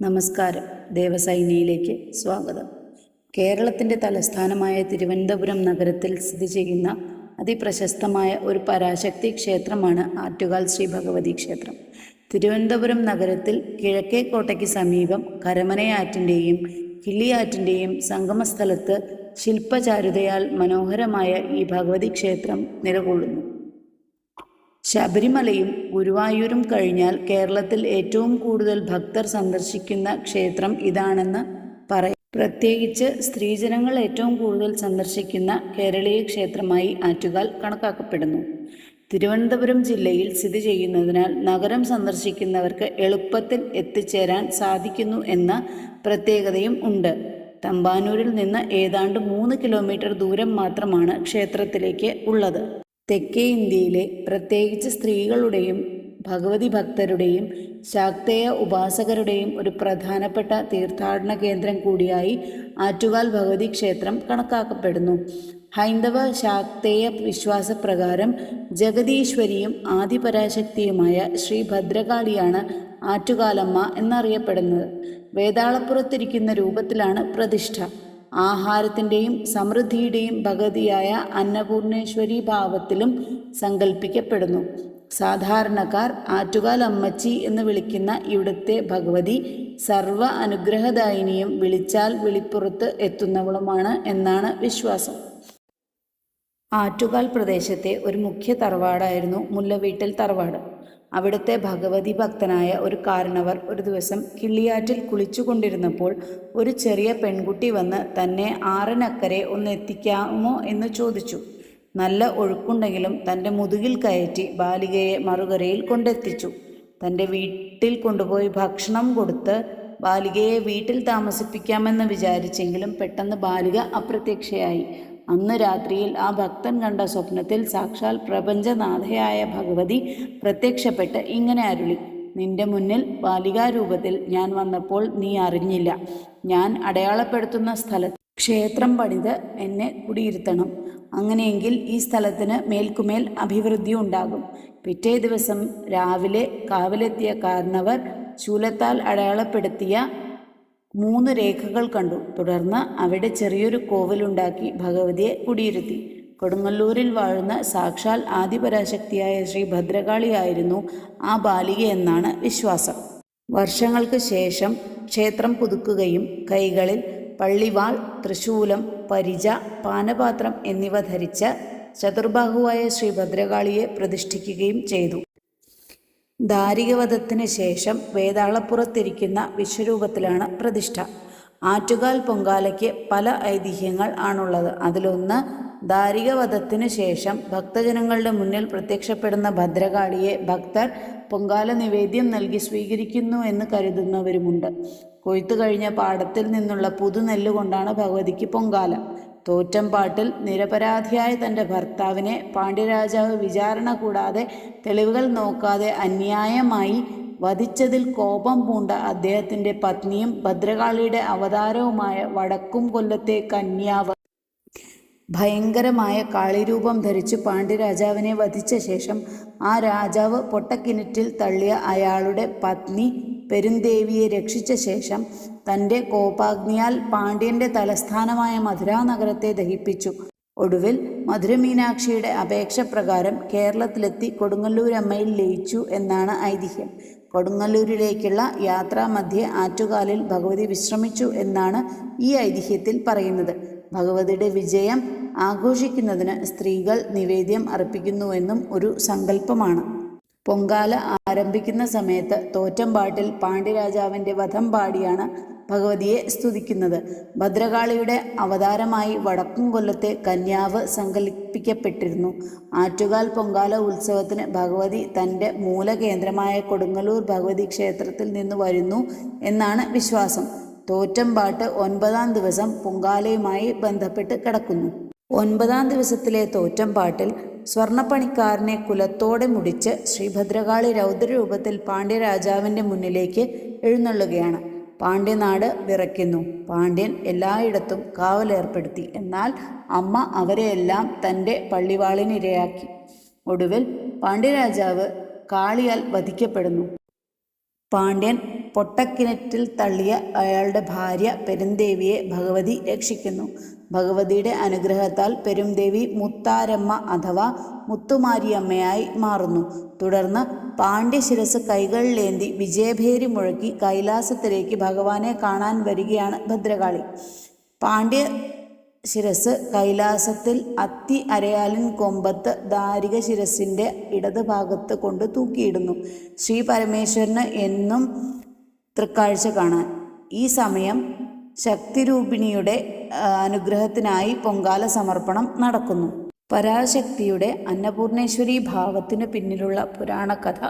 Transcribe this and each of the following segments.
നമസ്കാരം. ദേവസൈനിയിലേക്ക് സ്വാഗതം. കേരളത്തിന്റെ തലസ്ഥാനമായ തിരുവനന്തപുരം നഗരത്തിൽ സ്ഥിതി ചെയ്യുന്ന അതിപ്രശസ്തമായ ഒരു പരാശക്തി ക്ഷേത്രമാണ് ആറ്റുകാൽ ശ്രീ ഭഗവതി ക്ഷേത്രം. തിരുവനന്തപുരം നഗരത്തിൽ കിഴക്കേ കോട്ടയ്ക്ക് സമീപം കരമനയാറ്റിന്റെയും കിള്ളിയാറ്റിന്റെയും സംഗമസ്ഥലത്ത് ശില്പചാരുതയാൽ മനോഹരമായ ഈ ഭഗവതി ക്ഷേത്രം നിലകൊള്ളുന്നു. ശബരിമലയും ഗുരുവായൂരും കഴിഞ്ഞാൽ കേരളത്തിൽ ഏറ്റവും കൂടുതൽ ഭക്തർ സന്ദർശിക്കുന്ന ക്ഷേത്രം ഇതാണെന്ന് പറയും പ്രത്യേകിച്ച് സ്ത്രീജനങ്ങൾ ഏറ്റവും കൂടുതൽ സന്ദർശിക്കുന്ന കേരളീയ ക്ഷേത്രമായി ആറ്റുകാൽ കണക്കാക്കപ്പെടുന്നു. തിരുവനന്തപുരം ജില്ലയിൽ സ്ഥിതി ചെയ്യുന്നതിനാൽ നഗരം സന്ദർശിക്കുന്നവർക്ക് എളുപ്പത്തിൽ എത്തിച്ചേരാൻ സാധിക്കുന്നു എന്ന പ്രത്യേകതയും ഉണ്ട്. തമ്പാനൂരിൽ നിന്ന് ഏതാണ്ട് മൂന്ന് കിലോമീറ്റർ ദൂരം മാത്രമാണ് ക്ഷേത്രത്തിലേക്ക് ഉള്ളത്. തെക്കേ ഇന്ത്യയിലെ പ്രത്യേകിച്ച് സ്ത്രീകളുടെയും ഭഗവതി ഭക്തരുടെയും ശാക്തേയ ഉപാസകരുടെയും ഒരു പ്രധാനപ്പെട്ട തീർത്ഥാടന കേന്ദ്രം കൂടിയായി ആറ്റുകാൽ ഭഗവതി ക്ഷേത്രം കണക്കാക്കപ്പെടുന്നു. ഹൈന്ദവ ശാക്തേയ വിശ്വാസപ്രകാരം ജഗതീശ്വരിയും ആദിപരാശക്തിയുമായ ശ്രീ ഭദ്രകാളിയാണ് ആറ്റുകാലമ്മ എന്നറിയപ്പെടുന്നത്. വേതാളപ്പുറത്തിരിക്കുന്ന രൂപത്തിലാണ് പ്രതിഷ്ഠ. ആഹാരത്തിന്റെയും സമൃദ്ധിയുടെയും ഭഗതിയായ അന്നപൂർണേശ്വരി ഭാവത്തിലും സങ്കല്പിക്കപ്പെടുന്നു സാധാരണക്കാർ ആറ്റുകാൽ അമ്മച്ചി എന്ന് വിളിക്കുന്ന ഇവിടുത്തെ ഭഗവതി സർവ അനുഗ്രഹദായിനിയും വിളിച്ചാൽ വിളിപ്പുറത്ത് എത്തുന്നവളുമാണ് എന്നാണ് വിശ്വാസം. ആറ്റുകാൽ പ്രദേശത്തെ ഒരു മുഖ്യ തറവാടായിരുന്നു മുല്ലവീട്ടിൽ തറവാട്. അവിടുത്തെ ഭഗവതി ഭക്തനായ ഒരു കാരണവർ ഒരു ദിവസം കിള്ളിയാറ്റിൽ കുളിച്ചുകൊണ്ടിരുന്നപ്പോൾ ഒരു ചെറിയ പെൺകുട്ടി വന്ന് തന്നെ ആറിനക്കരെ ഒന്ന് എത്തിക്കാമോ എന്ന് ചോദിച്ചു. നല്ല ഒഴുക്കുണ്ടെങ്കിലും തന്റെ മുതുകിൽ കയറ്റി ബാലികയെ മറുകരയിൽ കൊണ്ടെത്തിച്ചു. തന്റെ വീട്ടിൽ കൊണ്ടുപോയി ഭക്ഷണം കൊടുത്ത് ബാലികയെ വീട്ടിൽ താമസിപ്പിക്കാമെന്ന് വിചാരിച്ചെങ്കിലും പെട്ടെന്ന് ബാലിക അപ്രത്യക്ഷയായി. അന്ന് രാത്രിയിൽ ആ ഭക്തൻ കണ്ട സ്വപ്നത്തിൽ സാക്ഷാൽ പ്രപഞ്ചനാഥയായ ഭഗവതി പ്രത്യക്ഷപ്പെട്ട് ഇങ്ങനെ അരുളി നിന്റെ മുന്നിൽ ബാലികാരൂപത്തിൽ ഞാൻ വന്നപ്പോൾ നീ അറിഞ്ഞില്ല. ഞാൻ അടയാളപ്പെടുത്തുന്ന സ്ഥലത്ത് ക്ഷേത്രം പണിത് എന്നെ കുടിയിരുത്തണം. അങ്ങനെയെങ്കിൽ ഈ സ്ഥലത്തിന് മേൽക്കുമേൽ അഭിവൃദ്ധി ഉണ്ടാകും. പിറ്റേ ദിവസം രാവിലെ കാവിലെത്തിയ കാരണവർ ശൂലത്താൽ അടയാളപ്പെടുത്തിയ മൂന്ന് രേഖകൾ കണ്ടു. തുടർന്ന് അവിടെ ചെറിയൊരു കോവിലുണ്ടാക്കി ഭഗവതിയെ കുടിയിരുത്തി. കൊടുങ്ങല്ലൂരിൽ വാഴുന്ന സാക്ഷാൽ ആദിപരാശക്തിയായ ശ്രീ ഭദ്രകാളിയായിരുന്നു ആ ബാലിക എന്നാണ് വിശ്വാസം. വർഷങ്ങൾക്ക് ശേഷം ക്ഷേത്രം പുതുക്കുകയും കൈകളിൽ പള്ളിവാൾ തൃശൂലം പരിച പാനപാത്രം എന്നിവ ധരിച്ച ചതുർബാഹുവായ ശ്രീ ഭദ്രകാളിയെ പ്രതിഷ്ഠിക്കുകയും ചെയ്തു. ദാരികവധത്തിന് ശേഷം വേതാളപ്പുറത്തിരിക്കുന്ന വിശ്വരൂപത്തിലാണ് പ്രതിഷ്ഠ. ആറ്റുകാൽ പൊങ്കാലയ്ക്ക് പല ഐതിഹ്യങ്ങൾ ആണുള്ളത്. അതിലൊന്ന് ദാരികവധത്തിന് ശേഷം ഭക്തജനങ്ങളുടെ മുന്നിൽ പ്രത്യക്ഷപ്പെടുന്ന ഭദ്രകാളിയെ ഭക്തർ പൊങ്കാല നിവേദ്യം നൽകി സ്വീകരിക്കുന്നു എന്ന് കരുതുന്നവരുമുണ്ട്. കൊയ്ത്തു കഴിഞ്ഞ പാടത്തിൽ നിന്നുള്ള പുതുനെല്ല് കൊണ്ടാണ് ഭഗവതിക്ക് പൊങ്കാല. തോറ്റം പാട്ടിൽ നിരപരാധിയായ തന്റെ ഭർത്താവിനെ പാണ്ഡ്യരാജാവ് വിചാരണ കൂടാതെ തെളിവുകൾ നോക്കാതെ അന്യായമായി വധിച്ചതിൽ കോപം പൂണ്ട അദ്ദേഹത്തിന്റെ പത്നിയും ഭദ്രകാളിയുടെ അവതാരവുമായ വടക്കും കൊല്ലത്തെ കന്യാവ് ഭയങ്കരമായ കാളിരൂപം ധരിച്ച് പാണ്ഡ്യരാജാവിനെ വധിച്ച ശേഷം ആ രാജാവ് പൊട്ടക്കിണറ്റിൽ തള്ളിയ അയാളുടെ പത്നി പെരുന്തേവിയെ രക്ഷിച്ച ശേഷം തന്റെ കോപാഗ്നിയാൽ പാണ്ഡ്യന്റെ തലസ്ഥാനമായ മധുരാ നഗരത്തെ ദഹിപ്പിച്ചു. ഒടുവിൽ മധുരമീനാക്ഷിയുടെ അപേക്ഷ പ്രകാരം കേരളത്തിലെത്തി കൊടുങ്ങല്ലൂരമ്മയിൽ ലയിച്ചു എന്നാണ് ഐതിഹ്യം. കൊടുങ്ങല്ലൂരിലേക്കുള്ള യാത്രാമധ്യേ ആറ്റുകാലിൽ ഭഗവതി വിശ്രമിച്ചു എന്നാണ് ഈ ഐതിഹ്യത്തിൽ പറയുന്നത്. ഭഗവതിയുടെ വിജയം ആഘോഷിക്കുന്നതിന് സ്ത്രീകൾ നിവേദ്യം അർപ്പിക്കുന്നുവെന്നും ഒരു സങ്കല്പമാണ്. പൊങ്കാല ആരംഭിക്കുന്ന സമയത്ത് തോറ്റമ്പാട്ടിൽ പാണ്ഡ്യരാജാവിന്റെ വധം പാടിയാണ് ഭഗവതിയെ സ്തുതിക്കുന്നത്. ഭദ്രകാളിയുടെ അവതാരമായി വടക്കുംകൊല്ലത്തെ കന്യാവ് സങ്കല്പിക്കപ്പെട്ടിരുന്നു. ആറ്റുകാൽ പൊങ്കാല ഉത്സവത്തിന് ഭഗവതി തന്റെ മൂലകേന്ദ്രമായ കൊടുങ്ങല്ലൂർ ഭഗവതി ക്ഷേത്രത്തിൽ നിന്ന് വരുന്നു എന്നാണ് വിശ്വാസം. തോറ്റമ്പാട്ട് ഒൻപതാം ദിവസം പൊങ്കാലയുമായി ബന്ധപ്പെട്ട് കിടക്കുന്നു. ഒൻപതാം ദിവസത്തിലെ തോറ്റംപാട്ടിൽ സ്വർണപ്പണിക്കാരനെ കുലത്തോടെ മുടിച്ച് ശ്രീഭദ്രകാളി രൗദ്രരൂപത്തിൽ പാണ്ഡ്യരാജാവിന്റെ മുന്നിലേക്ക് എഴുന്നള്ളുകയാണ്. പാണ്ഡ്യനാട് വിറയ്ക്കുന്നു. പാണ്ഡ്യൻ എല്ലായിടത്തും കാവലേർപ്പെടുത്തി. എന്നാൽ അമ്മ അവരെയെല്ലാം തന്റെ പള്ളിവാളിനിരയാക്കി. ഒടുവിൽ പാണ്ഡ്യരാജാവ് കാളിയാൽ വധിക്കപ്പെടുന്നു. പാണ്ഡ്യൻ പൊട്ടക്കിണറ്റിൽ തള്ളിയ അയാളുടെ ഭാര്യ പെരുന്തേവിയെ ഭഗവതി രക്ഷിക്കുന്നു. ഭഗവതിയുടെ അനുഗ്രഹത്താൽ പെരുന്തേവി മുത്താരമ്മ അഥവാ മുത്തുമാരിയമ്മയായി മാറുന്നു. തുടർന്ന് പാണ്ഡ്യശിരസ് കൈകളിലേന്തി വിജയഭേരി മുഴക്കി കൈലാസത്തിലേക്ക് ഭഗവാനെ കാണാൻ വരികയാണ് ഭദ്രകാളി. പാണ്ഡ്യ ശിരസ് കൈലാസത്തിൽ അത്തി അരയാലിൻ കൊമ്പത്ത് ദാരിക ശിരസിന്റെ ഇടതുഭാഗത്ത് കൊണ്ട് തൂക്കിയിടുന്നു. ശ്രീ പരമേശ്വരന് എന്നും തൃക്കാഴ്ച കാണാൻ. ഈ സമയം ശക്തിരൂപിണിയുടെ അനുഗ്രഹത്തിനായി പൊങ്കാല സമർപ്പണം നടക്കുന്നു. പരാശക്തിയുടെ അന്നപൂർണേശ്വരി ഭാവത്തിന് പിന്നിലുള്ള പുരാണകഥ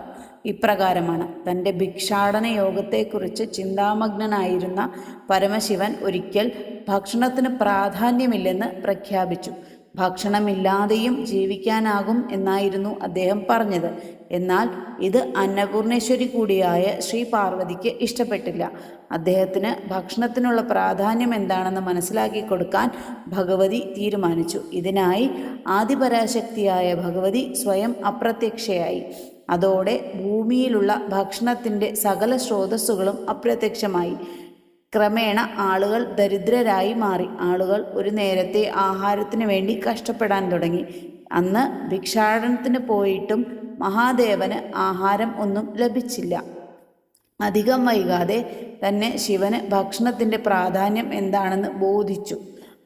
ഇപ്രകാരമാണ്. തന്റെ ഭിക്ഷാടന യോഗത്തെക്കുറിച്ച് ചിന്താമഗ്നനായിരുന്ന പരമശിവൻ ഒരിക്കൽ ഭക്ഷണത്തിന് പ്രാധാന്യമില്ലെന്ന് പ്രഖ്യാപിച്ചു. ഭക്ഷണമില്ലാതെയും ജീവിക്കാനാകും എന്നായിരുന്നു അദ്ദേഹം പറഞ്ഞത്. എന്നാൽ ഇത് അന്നപൂർണേശ്വരി കൂടിയായ ശ്രീ പാർവതിക്ക് ഇഷ്ടപ്പെട്ടില്ല. അദ്ദേഹത്തിന് ഭക്ഷണത്തിനുള്ള പ്രാധാന്യം എന്താണെന്ന് മനസ്സിലാക്കി കൊടുക്കാൻ ഭഗവതി തീരുമാനിച്ചു. ഇതിനായി ആദിപരാശക്തിയായ ഭഗവതി സ്വയം അപ്രത്യക്ഷയായി. അതോടെ ഭൂമിയിലുള്ള ഭക്ഷണത്തിന്റെ സകല സ്രോതസ്സുകളും അപ്രത്യക്ഷമായി. ക്രമേണ ആളുകൾ ദരിദ്രരായി മാറി. ആളുകൾ ഒരു നേരത്തെ ആഹാരത്തിന് വേണ്ടി കഷ്ടപ്പെടാൻ തുടങ്ങി. അന്ന് ഭിക്ഷാടനത്തിന് പോയിട്ടും മഹാദേവന് ആഹാരം ഒന്നും ലഭിച്ചില്ല. അധികം വൈകാതെ തന്നെ ശിവന് ഭക്ഷണത്തിന്റെ പ്രാധാന്യം എന്താണെന്ന് ബോധിച്ചു.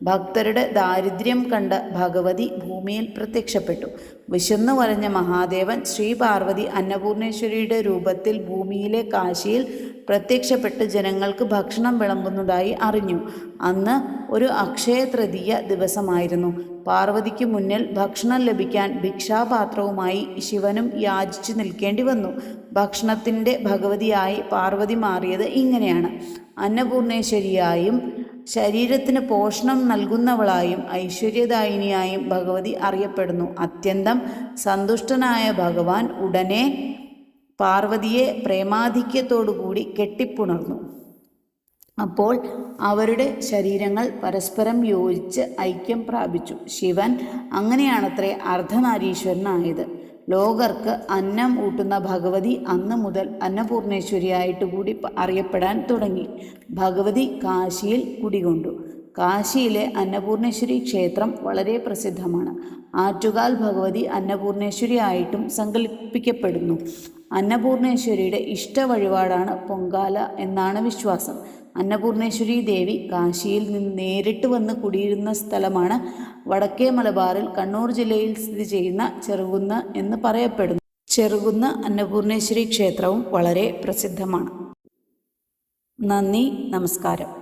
ഭക്തരുടെ ദാരിദ്ര്യം കണ്ട ഭഗവതി ഭൂമിയിൽ പ്രത്യക്ഷപ്പെട്ടു. വിശന്നു വരഞ്ഞ മഹാദേവൻ ശ്രീപാർവതി അന്നപൂർണേശ്വരിയുടെ രൂപത്തിൽ ഭൂമിയിലെ കാശിയിൽ പ്രത്യക്ഷപ്പെട്ട് ജനങ്ങൾക്ക് ഭക്ഷണം വിളമ്പുന്നതായി അറിഞ്ഞു. അന്ന് ഒരു അക്ഷയ തൃതീയ ദിവസമായിരുന്നു. പാർവതിക്ക് മുന്നിൽ ഭക്ഷണം ലഭിക്കാൻ ഭിക്ഷാപാത്രവുമായി ശിവനും യാചിച്ചു നിൽക്കേണ്ടി വന്നു. ഭക്ഷണത്തിന്റെ ഭഗവതിയായി പാർവതി മാറിയത് ഇങ്ങനെയാണ്. അന്നപൂർണേശ്വരിയായും ശരീരത്തിന് പോഷണം നൽകുന്നവളായും ഐശ്വര്യദായിനിയായും ഭഗവതി അറിയപ്പെടുന്നു. അത്യന്തം സന്തുഷ്ടനായ ഭഗവാൻ ഉടനെ പാർവതിയെ പ്രേമാധിക്യത്തോടുകൂടി കെട്ടിപ്പുണർന്നു. അപ്പോൾ അവരുടെ ശരീരങ്ങൾ പരസ്പരം യോജിച്ച് ഐക്യം പ്രാപിച്ചു. ശിവൻ അങ്ങനെയാണത്രേ അർദ്ധനാരീശ്വരനായത്. ലോകർക്ക് അന്നം ഊട്ടുന്ന ഭഗവതി അന്ന് മുതൽ അന്നപൂർണേശ്വരിയായിട്ട് കൂടി അറിയപ്പെടാൻ തുടങ്ങി. ഭഗവതി കാശിയിൽ കുടികൊണ്ടു. കാശിയിലെ അന്നപൂർണേശ്വരി ക്ഷേത്രം വളരെ പ്രസിദ്ധമാണ്. ആറ്റുകാൽ ഭഗവതി അന്നപൂർണേശ്വരി ആയിട്ടും സങ്കല്പിക്കപ്പെടുന്നു. അന്നപൂർണേശ്വരിയുടെ ഇഷ്ട വഴിപാടാണ് പൊങ്കാല എന്നാണ് വിശ്വാസം. അന്നപൂർണേശ്വരി ദേവി കാശിയിൽ നിന്ന് നേരിട്ട് വന്ന് കുടിയിരുന്ന സ്ഥലമാണ് വടക്കേ മലബാറിൽ കണ്ണൂർ ജില്ലയിൽ സ്ഥിതി ചെയ്യുന്ന ചെറുകുന്ന് എന്ന് പറയപ്പെടുന്നു. ചെറുകുന്ന് അന്നപൂർണേശ്വരി ക്ഷേത്രവും വളരെ പ്രസിദ്ധമാണ്. നന്ദി നമസ്കാരം.